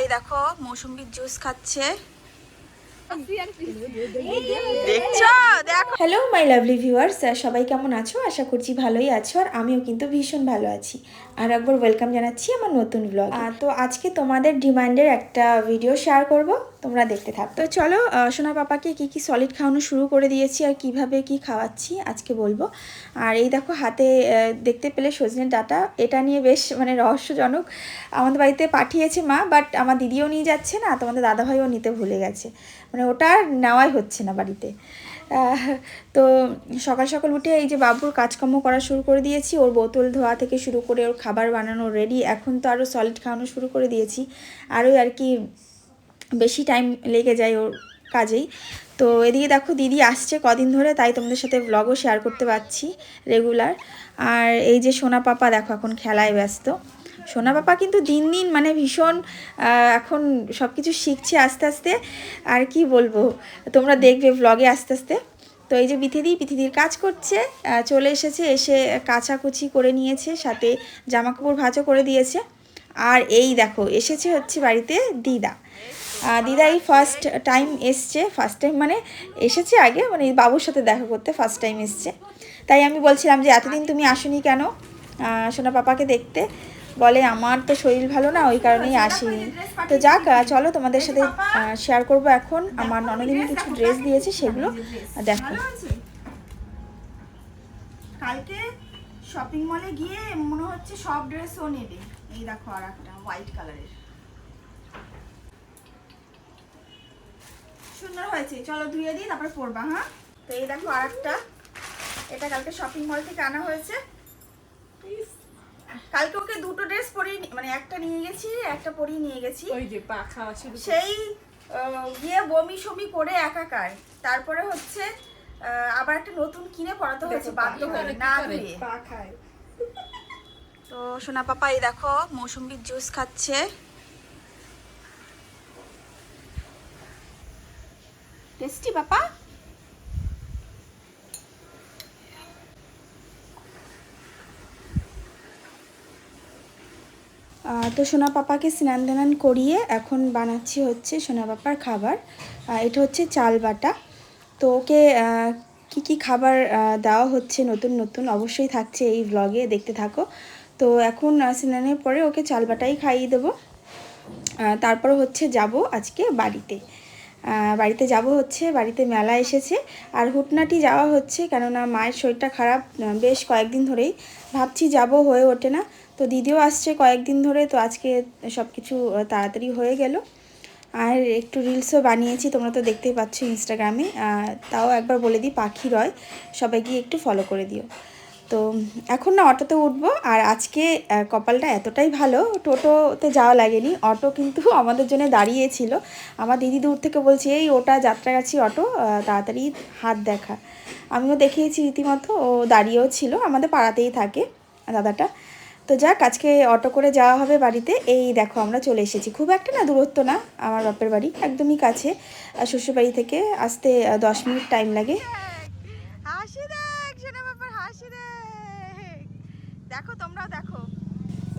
এই দেখো মৌসুম্বির জুস খাচ্ছে। হ্যালো মাই লাভলি ভিউয়ার্স সবাই কেমন আছো? আশা করছি ভালোই আছো আর আমিও কিন্তু ভীষণ ভালো আছি। আর একবার ওয়েলকাম জানাচ্ছি আমার নতুন ব্লগ তো আজকে তোমাদের ডিমান্ডের একটা ভিডিও শেয়ার করব। তোমরা দেখতে থাক। তো চলো সোনা পাপাকে কি কি সলিড খাওয়ানো শুরু করে দিয়েছি আর কীভাবে কি খাওয়াচ্ছি আজকে বলব। আর এই দেখো হাতে দেখতে পেলে সজনের ডাটা। এটা নিয়ে বেশ মানে রহস্যজনক। আমাদের বাড়িতে পাঠিয়েছে মা বাট আমার দিদিও নিয়ে যাচ্ছে না, তোমাদের দাদাভাইও নিতে ভুলে গেছে। মানে ওটা আর নেওয়াই হচ্ছে না বাড়িতে। তো সকাল সকাল উঠে এই যে বাবুর কাজকর্ম করা শুরু করে দিয়েছি। ওর বোতল ধোয়া থেকে শুরু করে ওর খাবার বানানো রেডি এখন তো আরও সলিড খাওয়ানো শুরু করে দিয়েছি। আরও আর কি বেশি টাইম লেগে যায় ওর কাজেই। তো এদিকে দেখো দিদি আসছে কদিন ধরে, তাই তোমাদের সাথে ব্লগও শেয়ার করতে পারছি রেগুলার আর এই যে সোনা পাপা দেখো এখন খেলায় ব্যস্ত। সোনা পাপা কিন্তু দিন দিন মানে ভীষণ এখন সব কিছু শিখছে আস্তে আস্তে। আর কি বলব, তোমরা দেখবে ব্লগে আস্তে আস্তে। তো এই যে বিথিদি, বিথিদির কাজ করছে চলে এসেছে, এসে কাচাকুচি করে নিয়েছে, সাথে জামা কাপড় ভাঁজও করে দিয়েছে। আর এই দেখো, এসেছে হচ্ছে বাড়িতে দিদা। আহ, দিদা এই ফার্স্ট টাইম এসছে। ফার্স্ট টাইম মানে এসেছে আগে মানে বাবুর সাথে দেখা করতে ফার্স্ট টাইম এসছে। তাই আমি বলছিলাম যে এতদিন তুমি আসুনি কেন? সোনা পাপাকে দেখতে। বলে আমার তো শরীর ভালো না ওই কারণেই আসিনি। তো যাক চলো তোমাদের সাথে শেয়ার করব এখন। আমার ননদিনী কিছু ড্রেস দিয়েছে সেগুলো দেখো। কালকে শপিং মলে গিয়ে মনে হচ্ছে সব ড্রেস ও নেবে। এই দেখো আর একটা হোয়াইট কালারের সুন্দর হয়েছে। চলো ধুয়ে দিই তারপরে পরবা হ্যাঁ? তো এই দেখো আর একটা এটা কালকে শপিং মল থেকে আনা হয়েছে। কালকে ওকে দুটো ড্রেস পরিয়ে মানে একটা নিয়ে গেছি একটা পরিয়ে নিয়ে গেছি। ওই যে পা খাওয়া সেই গিয়ে বমি সমি করে একাকার। তারপরে হচ্ছে আবার একটা নতুন কিনে পড়াতে হয়েছে বাধ্য হয়ে না? ধুয়ে। তো সোনা পাপা এই দেখো মৌসুম্বির জুস খাচ্ছে। টেস্টি আহ, তো সোনা পাপাকে স্নান দানান করিয়ে এখন বানাচ্ছি হচ্ছে সোনা পাপার খাবার। এটা হচ্ছে চাল বাটা। তো ওকে কি কি খাবার দেওয়া হচ্ছে নতুন নতুন অবশ্যই থাকছে এই ব্লগে দেখতে থাকো। তো এখন স্নানের পরে ওকে চাল বাটাই খাইয়ে দেবো। তারপর হচ্ছে যাব আজকে বাড়িতে। বাড়িতে যাব হচ্ছে, বাড়িতে মেলা এসেছে। আর হুটনাটি যাওয়া হচ্ছে, কেননা মায়ের শরীরটা খারাপ বেশ কয়েকদিন ধরেই। ভাবছি যাব, হয়ে ওঠে না। তো দিদিও আসছে কয়েকদিন ধরে, তো আজকে সব কিছু তাড়াতাড়ি হয়ে গেল। আর একটু রিলসও বানিয়েছি, তোমরা তো দেখতেই পাচ্ছ ইনস্টাগ্রামে তাও একবার বলে দিই, পাখি রয় সবাই গিয়ে একটু ফলো করে দিও। তো এখন না অটোতে উঠবো, আর আজকে কপালটা এতটাই ভালো, টোটোতে যাওয়া লাগেনি, অটো কিন্তু আমাদের জন্য দাঁড়িয়েছিল। আমার দিদি দূর থেকে বলছে, এই ওটা যাত্রা যাত্রাগাছি অটো তাড়াতাড়ি হাত দেখা। আমিও দেখিয়েছি রীতিমতো, ও দাঁড়িয়েও ছিল, আমাদের পাড়াতেই থাকে দাদাটা। তো যাক, আজকে অটো করে যাওয়া হবে বাড়িতে। এই দেখো, আমরা চলে এসেছি। খুব একটা না দূরত্ব না, আমার বাপের বাড়ি, একদমই কাছে। শ্বশুরবাড়ি থেকে আসতে দশ মিনিট টাইম লাগে হাসি দেখ সোনা পাপার হাসি দেখ দেখো, তোমরাও দেখো।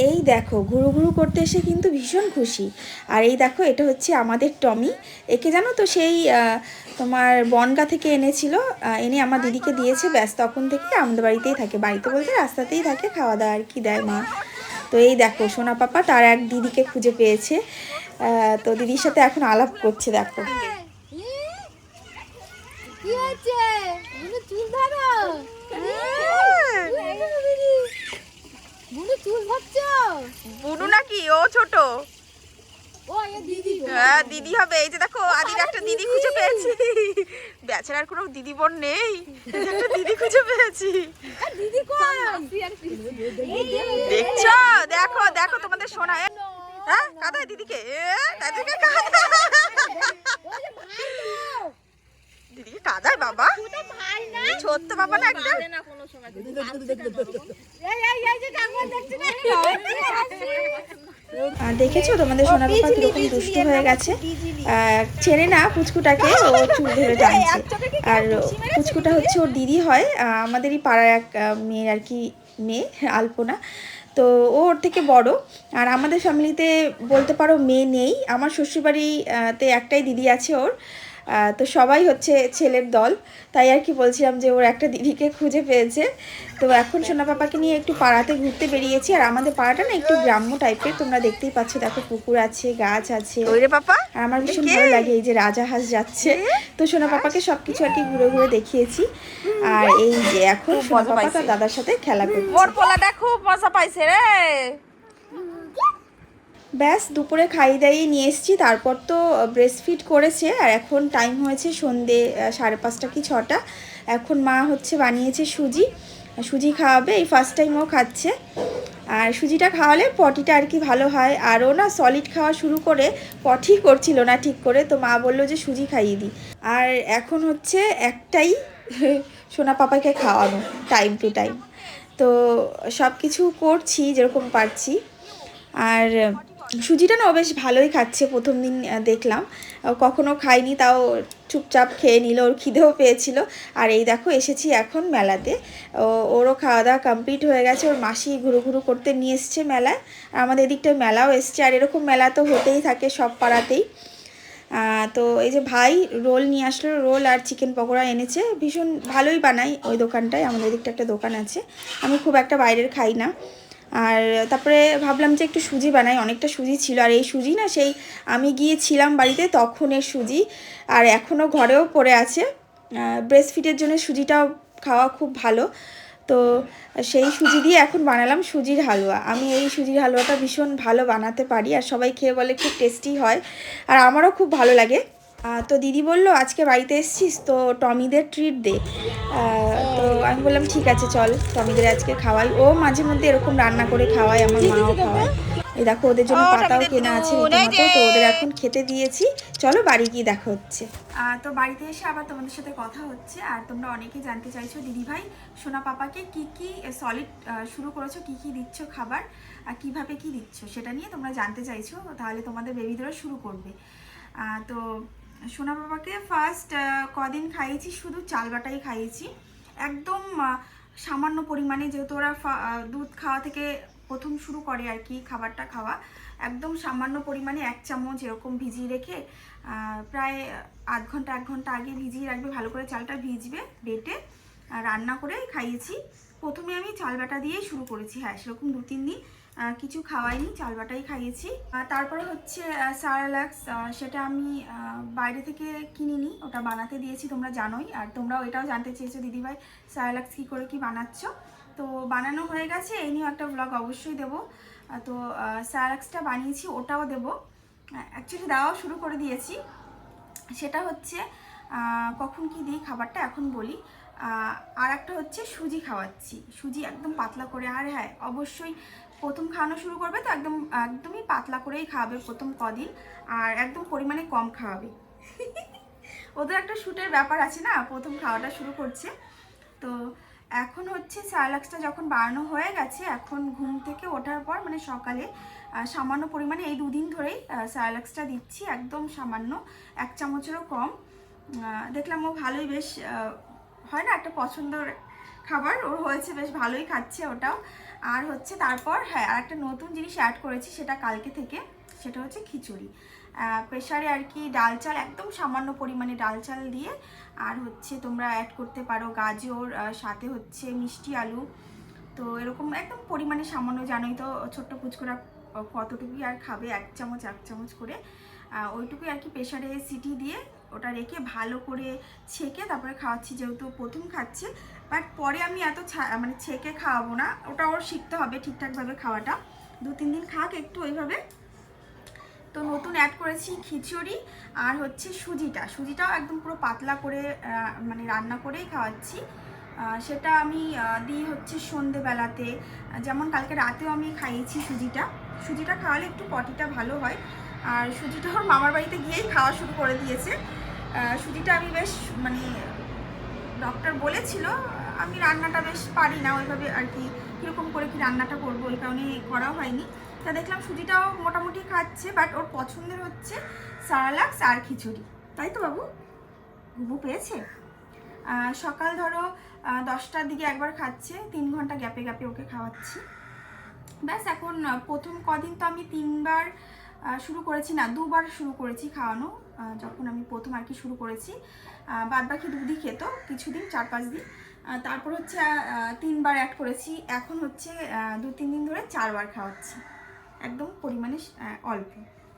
এই দেখো, ঘুরু ঘুরু করতে এসে কিন্তু ভীষণ খুশি। আর এই দেখো, এটা হচ্ছে আমাদের টমি। একে জানো তো সেই তোমার বনগা থেকে এনেছিল এনে আমার দিদিকে দিয়েছে, ব্যাস, তখন থেকে আমাদের বাড়িতেই থাকে। বাড়িতে বলতে রাস্তাতেই থাকে, খাওয়া দাওয়া আর কি দেয় মা। তো এই দেখো, সোনা পাপা তার এক দিদিকে খুঁজে পেয়েছে। তো দিদির সাথে এখন আলাপ করছে, দেখো কি হচ্ছে বুনু চুল ধরো বুনু চুল ধরছো বুনু নাকি ও ছোট। হ্যাঁ দিদি হবে। এই যে দেখো আদির একটা দিদি খুঁজে পেয়েছি। বেচারার কোনো দিদি বোন নেই। একটা দিদি খুঁজে পেয়েছি। দেখছ? দেখো দেখো তোমাদের শোনা হ্যাঁ কাদায় দিদিকে। দিদিকে কাদায়। বাবা। ছোট্ট বাবা না। একটা এই এই এই যে কাকু দেখছি? তোমাদের সোনা পাপা কীরকম দুষ্ট হয়ে গেছে। ছেড়ে চেনে না পুচকুটাকে ও চুল ধরে টানছে। আর পুচকুটা হচ্ছে ওর দিদি হয় আমাদেরই পাড়ার এক মেয়ের আর কি মেয়ে আলপনা। তো ওর থেকে বড় আর আমাদের ফ্যামিলিতে বলতে পারো মেয়ে নেই। আমার শ্বশুরবাড়িতে একটাই দিদি আছে ওর। তো সবাই হচ্ছে ছেলের দল। তাই আর কি বলছিলাম যে ওর একটা দিদিকে খুঁজে পেয়েছে। তো এখন সোনা পাপাকে নিয়ে একটু পাড়াতে ঘুরতে বেরিয়েছি। আর আমাদের পাড়াটা না একটু গ্রাম্য টাইপের। তোমরা দেখতেই পাচ্ছ দেখো পুকুর আছে গাছ আছে। পাপা আর আমার ভীষণ ভালো লাগে এই যে রাজাহাঁস যাচ্ছে। তো সোনা পাপাকে সবকিছু আর কি ঘুরে ঘুরে দেখিয়েছি। আর এই যে এখন সোনা পাপা দাদার সাথে খেলা করছে। মোর পোলাটা খুব মজা পাইছে রে। ব্যাস, দুপুরে খাই দাইয়ে নিয়ে এসেছি। তারপর তো ব্রেস্ট ফিট করেছে। আর এখন টাইম হয়েছে সন্ধে সাড়ে পাঁচটা কি ছটা। এখন মা হচ্ছে বানিয়েছে সুজি। সুজি খাওয়াবে, এই ফার্স্ট টাইম ও খাচ্ছে। আর সুজিটা খাওয়ালে পটিটা আর কি ভালো হয়। আর ও না সলিড খাওয়া শুরু করে পটি করছিল না ঠিক করে, তো মা বলল যে সুজি খাইয়ে দিই। আর এখন হচ্ছে একটাই সোনা পাপাকে খাওয়ানো টাইম টু টাইম তো সব কিছু করছি যেরকম পারছি। আর সুজিটা না বেশ ভালোই খাচ্ছে প্রথম দিন দেখলাম। কখনো খাইনি তাও চুপচাপ খেয়ে নিল, ওর খিদেও পেয়েছিল। আর এই দেখো, এসেছি এখন মেলাতে। ওরও খাওয়া দাওয়া কমপ্লিট হয়ে গেছে, ওর মাসি ঘুরু ঘুরু করতে নিয়ে এসছে মেলায়। আর আমাদের এদিকটা মেলাও এসছে, আর এরকম মেলা তো হতেই থাকে সব পাড়াতেই। তো এই যে ভাই রোল নিয়ে আসলো, রোল আর চিকেন পকোড়া এনেছে। ভীষণ ভালোই বানাই ওই দোকানটায়, আমাদের এদিকটা একটা দোকান আছে। আমি খুব একটা বাইরের খাই না। আর তারপরে ভাবলাম যে একটু সুজি বানাই, অনেকটা সুজি ছিল। আর এই সুজি না, সেই আমি গিয়েছিলাম বাড়িতে, তখনের সুজি। আর এখনও ঘরেও পড়ে আছে। ব্রেস্ট ফিটের জন্য সুজিটাও খাওয়া খুব ভালো। তো সেই সুজি দিয়ে এখন বানালাম সুজির হালুয়া। আমি এই সুজির হালুয়াটা ভীষণ ভালো বানাতে পারি। আর সবাই খেয়ে বলে খুব টেস্টি হয়। আর আমারও খুব ভালো লাগে। তো দিদি বলল আজকে বাড়িতে এসছিস তো টমিদের ট্রিট দে। তো আমি বললাম ঠিক আছে চল টমিদের আজকে খাওয়াই। ও মাঝে মধ্যে এরকম রান্না করে খাওয়াই আমার মাও খাওয়ায়। এই দেখো ওদের জন্য পাতাও কেনা আছে রীতিমতো তো ওদের এখন খেতে দিয়েছি। চলো বাড়ি গিয়ে দেখা হচ্ছে। তো বাড়িতে এসে আবার তোমাদের সাথে কথা হচ্ছে আর তোমরা অনেকেই জানতে চাইছো দিদি ভাই সোনা পাপাকে কি কি সলিড শুরু করেছ কি কি দিচ্ছ খাবার আর কীভাবে কি দিচ্ছ সেটা নিয়ে তোমরা জানতে চাইছো তাহলে তোমাদের বেবিদেরও শুরু করবে। তো সোনা বাবাকে ফার্স্ট কদিন খাইয়েছি, শুধু চাল বাটাই খাইয়েছি। একদম সামান্য পরিমাণে যেহেতু ওরা দুধ খাওয়া থেকে প্রথম শুরু করে আর কি, খাবারটা খাওয়া। একদম সামান্য পরিমাণে এক চামচ এরকম ভিজিয়ে রেখে প্রায় আধ ঘণ্টা, এক ঘণ্টা আগে ভিজিয়ে রাখবে, ভালো করে চালটা ভিজবে, বেটে রান্না করে খাইয়েছি। প্রথমে আমি চাল বাটা দিয়েই শুরু করেছি হ্যাঁ সেরকম দু তিন দিন। কিছু খাওয়াইনি, চাল বাটাই খাইয়েছি। তারপরে হচ্ছে সারালাক্স সেটা আমি বাইরে থেকে কিনিনি, ওটা বানাতে দিয়েছি, তোমরা জানোই। আর তোমরাও এটাও জানতে চেয়েছো, দিদিভাই, সারালাক্স কী করে কি বানাচ্ছ। তো বানানো হয়ে গেছে, এই নিয়েও একটা ব্লগ অবশ্যই দেবো। তো সারালাক্সটা বানিয়েছি, ওটাও দেবো। অ্যাকচুয়ালি দেওয়াও শুরু করে দিয়েছি। সেটা হচ্ছে কখন কি দিই খাবারটা এখন বলি। আর একটা হচ্ছে সুজি খাওয়াচ্ছি। সুজি একদম পাতলা করে, আর হ্যাঁ অবশ্যই প্রথম খাওয়ানো শুরু করবে তো একদম, একদমই পাতলা করেই খাওয়াবে প্রথম কদিন আর একদম পরিমাণে কম খাওয়াবে। ওদের একটা শ্যুটের ব্যাপার আছে না, প্রথম খাওয়াটা শুরু করছে। তো এখন হচ্ছে স্যালাক্সটা যখন বাড়ানো হয়ে গেছে, এখন ঘুম থেকে ওঠার পর মানে সকালে সামান্য পরিমাণে এই দুদিন ধরেই স্যালাক্সটা দিচ্ছি একদম সামান্য, এক চামচেরও কম। দেখলাম ও ভালোই বেশ হয় না একটা পছন্দের খাবার ওর হয়েছে বেশ ভালোই খাচ্ছে ওটাও। আর হচ্ছে তারপর হ্যাঁ আর একটা নতুন জিনিস অ্যাড করেছি, সেটা কালকে থেকে, সেটা হচ্ছে খিচুড়ি। প্রেশারে আর কি ডাল চাল, একদম সামান্য পরিমাণে ডাল চাল দিয়ে, আর হচ্ছে তোমরা অ্যাড করতে পারো গাজর সাথে হচ্ছে মিষ্টি আলু। তো এরকম একদম পরিমাণে সামান্য, জানোই তো, ছোট্ট কুচকোরা কতটুকুই আর খাবে, এক চামচ এক চামচ করে। আহ, ওইটুকুই আর কি প্রেশারে সিটি দিয়ে ওটা রেখে ভালো করে ছেঁকে তারপরে খাওয়াচ্ছি যেহেতু প্রথম খাচ্ছে। বাট পরে আমি এত মানে ছেঁকে খাওয়াবো না ওটা ওর শিখতে হবে ঠিকঠাকভাবে খাওয়াটা। দু তিন দিন খাক একটু ওইভাবে। তো নতুন অ্যাড করেছি খিচুড়ি আর হচ্ছে সুজিটা। সুজিটাও একদম পুরো পাতলা করে মানে রান্না করেই খাওয়াচ্ছি। সেটা আমি দিই হচ্ছে সন্ধেবেলাতে। যেমন কালকে রাতেও আমি খাইয়েছি সুজিটা। সুজিটা খাওয়ালে একটু পটিটা ভালো হয়। আর সুজিটা ওর মামার বাড়িতে গিয়েই খাওয়া শুরু করে দিয়েছে। সুজিটা আমি বেশ মানে ডক্টর বলেছিল, আমি রান্নাটা বেশ পারি না, ওইভাবে আর কি, কীরকম করে কি রান্নাটা করব, ওই কারণে করা হয়নি। তা দেখলাম সুজিটাও মোটামুটি খাচ্ছে বাট ওর পছন্দের হচ্ছে সারালাক্স আর খিচুড়ি। তাই তো বাবু? ঘুমু পেয়েছে? সকাল ধরো দশটার দিকে একবার খাচ্ছে, তিন ঘণ্টা গ্যাপে গ্যাপে ওকে খাওয়াচ্ছি। ব্যাস, এখন প্রথম কদিন তো আমি তিনবার শুরু করেছি না, দুবার শুরু করেছি খাওয়ানো যখন আমি প্রথম আর কি শুরু করেছি। বাদ বাকি দুধই খেত, কিছুদিন চার পাঁচ দিন তারপর হচ্ছে তিনবার অ্যাড করেছি। এখন হচ্ছে দু তিন দিন ধরে চারবার খাওয়াচ্ছি। একদম পরিমাণে অল্প।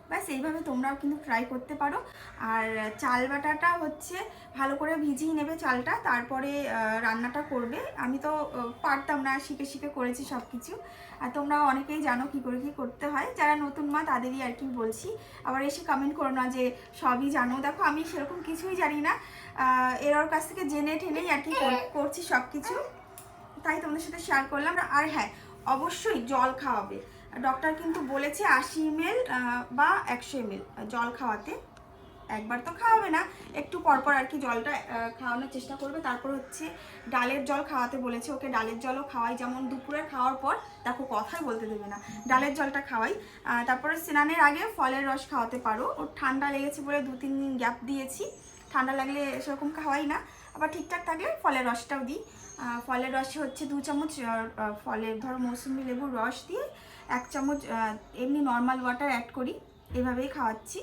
ব্যাস, এইভাবে তোমরাও কিন্তু ট্রাই করতে পারো। আর চাল বাটাটা হচ্ছে ভালো করে ভিজিয়ে নেবে চালটা, তারপরে রান্নাটা করবে। আমি তো পারতাম না, শিখে শিখে করেছি সব কিছু আর তোমরা অনেকেই জানো কি করে কি করতে হয়। যারা নতুন মা, তাদেরই আর কি বলছি। আবার এসে কমেন্ট করো না যে সবই জানো। দেখো, আমি সেরকম কিছুই জানি না। এর কাছ থেকে জেনে ঠেনেই আর কি কর- করছি সব কিছু তাই তোমাদের সাথে শেয়ার করলাম। আর হ্যাঁ অবশ্যই জল খাওয়াবে। ডক্টর কিন্তু বলেছে আশি এমএল বা একশো এমএল জল খাওয়াতে। একবার তো খাওয়াবে না, একটু পরপর আর কি জলটা খাওয়ানোর চেষ্টা করবে। তারপর হচ্ছে ডালের জল খাওয়াতে বলেছে ওকে। ডালের জলও খাওয়াই, যেমন দুপুরে খাওয়ার পর দেখো কথাই বলতে দেবে না। ডালের জলটা খাওয়াই। তারপরে স্নানের আগে ফলের রস খাওয়াতে পারো। ওর ঠান্ডা লেগেছে বলে দু, তিন দিন গ্যাপ দিয়েছি। ঠান্ডা লাগলে সেরকম খাওয়াই না। আবার ঠিকঠাক থাকলে ফলের রসটাও দিই। ফলের রসে হচ্ছে দু চামচ ফলের ধরো মৌসুমি লেবুর রস দিয়ে এক চামচ এমনি নর্মাল ওয়াটার অ্যাড করি, এভাবেই খাওয়াচ্ছি।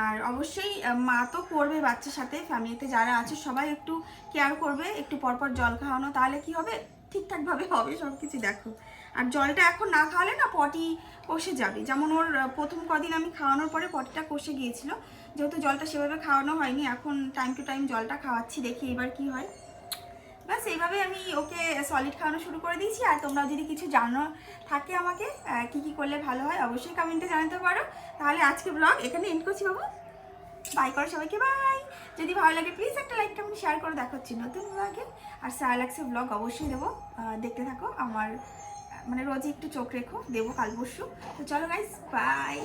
আর অবশ্যই মা তো করবে বাচ্চার সাথে ফ্যামিলিতে যারা আছে, সবাই একটু কেয়ার করবে, একটু পরপর জল খাওয়ানো, তাহলে কি হবে? ঠিকঠাকভাবে হবে সব কিছু দেখো। আর জলটা এখন না খাওয়ালে না পটি কষে যাবে। যেমন ওর প্রথম কদিন আমি খাওয়ানোর পরে পটিটা কষে গিয়েছিল, যেহেতু জলটা সেভাবে খাওয়ানো হয়নি, এখন টাইম টু টাইম জলটা খাওয়াচ্ছি, দেখি এবার কি হয়। ব্যাস এইভাবে আমি ওকে সলিড খাওয়ানো শুরু করে দিয়েছি। আর তোমরা যদি কিছু জানো থাকে আমাকে কি কি করলে ভালো হয়, অবশ্যই কমেন্টে জানাতে পারো। তাহলে আজকে ব্লগ এখানে এন্ড করছি বাবু। বাই করো সবাইকে বাই যদি ভালো লাগে প্লিজ একটা লাইক কমেন্ট শেয়ার করে। দেখাচ্ছি নতুন ব্লগে আর স্যালাক্সের ব্লগ অবশ্যই দেবো। দেখতে থাকো। আমার মানে রোজই একটু চোখ রেখো, দেবো কাল পরশু। তো চলো গাইস বাই